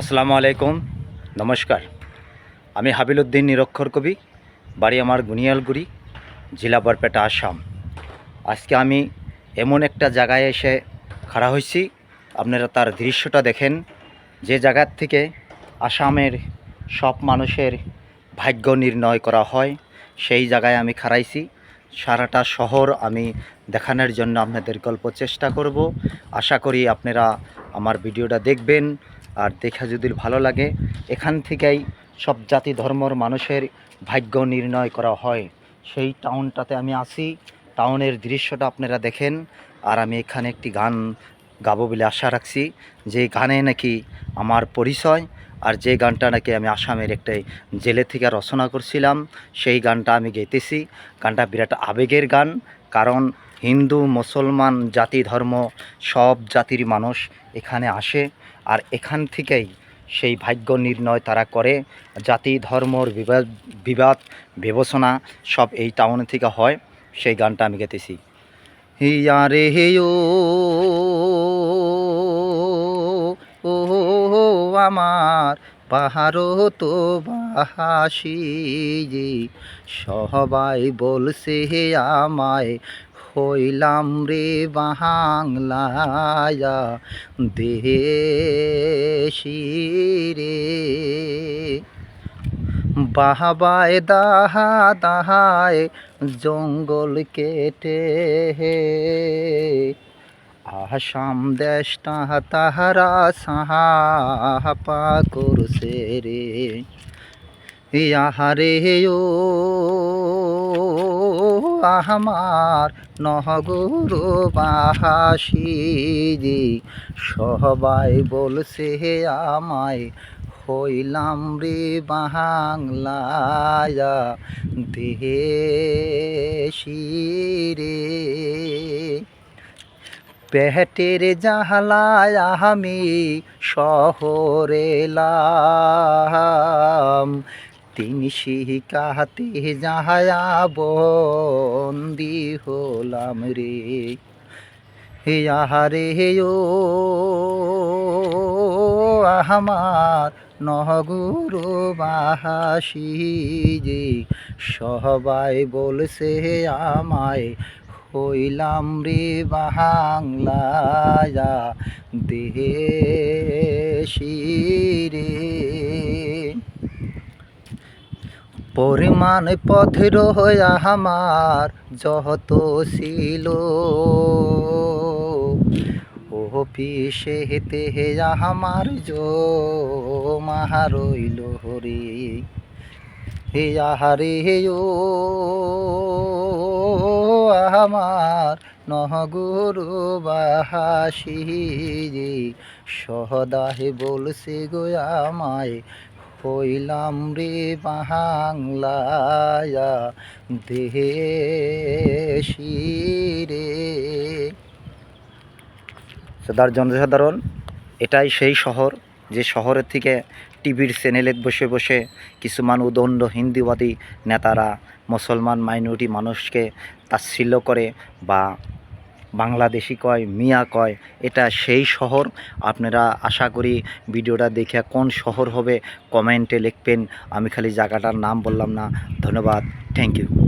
আসসালামু আলাইকুম, নমস্কার। আমি হাবিলুদ্দিন নিরক্ষর কবি বাড়ি আমার গুনিয়ালগুড়ি, জেলা বরপেটা, আসাম। আজকে আমি এমন একটা জায়গায় এসে খাড়া হয়েছি আপনারা তার দৃশ্যটা দেখেন। যে জায়গার থেকে আসামের সব মানুষের ভাগ্য নির্ণয় করা হয়, সেই জায়গায় আমি খাড়াইছি। সারাটা শহর আমি দেখানোর জন্য আপনাদের গল্প চেষ্টা করব। আশা করি আপনারা আমার ভিডিওটা দেখবেন। আর দেখা যদি ভালো লাগে, এখান থেকেই সব জাতি ধর্মর মানুষের ভাগ্য নির্ণয় করা হয়। সেই টাউনটাতে আমি আসি টাউনের দৃশ্যটা আপনারা দেখেন। আর আমি এখানে একটি গান গাবো বলে আশা রাখছি। যে গানে নাকি আমার পরিচয়, আর যে গানটা নাকি আমি আসামের একটাই জেলে থেকে রচনা করছিলাম, সেই গানটা আমি গেতেছি। গানটা বিরাট আবেগের গান। কারণ হিন্দু, মুসলমান জাতি, ধর্ম, সব জাতির মানুষ এখানে আসে আর এখান থেকেই সেই ভাগ্য নির্ণয় তারা করে। জাতি ধর্মর বিবাদ বিবাদ, বিবেচনা সব এই টাউন থেকে হয়। সেই গানটা আমি গেতেছি। হিয়া রে হে ও আমার পাহাড়ো তো বাহাসি সবাই বলছে হে আমায় হইলাম রে বাংলায়া দেশি রে। বাহাবায় দাহা দাহায় জঙ্গল কেটে আসাম দেশ তাহা তাহারা সাহাপা করছে রে। আহারে ও আমার নহগর বাহাসি যে সবাই বলছে হে আমায়, হইলাম রে বাংলায়া দেশি রে। পেটের জাহালায় আমি শহরে তিন শিকাতে যাহায়া বন্দি হলাম রে। হে আহারে হে ও আমার নহগুরু বাহাসি যে, সবাই বলছে আমায় হইলাম রে বাংলায়া দেশি রে। পরিমাণ পথের হইয়া আমার, যত ছিল। ও পিসে হেতে হেয়া আমার জো মাহারইল হরে। হে আহারে হে ও আমার নহগুরু বাহাসি সহদাহে বলছে গো আমায় হইলাম রে বাংলায়া দেশি রে। সাধারণ জনসাধারণ, এটাই সেই শহর যে শহরের থেকে টিভির চ্যানেলে বসে বসে কিছুমান উদণ্ড হিন্দিবাদী নেতারা, মুসলমান মাইনরিটি মানুষকে তাচ্ছিল্য করে বা বাংলাদেশি কয়, মিয়া কয়, এটা সেই শহর। আপনারা আশা করি ভিডিওটা দেখে কোন শহর হবে কমেন্টে লিখবেন। আমি খালি জায়গাটার নাম বললাম না। ধন্যবাদ। Thank you.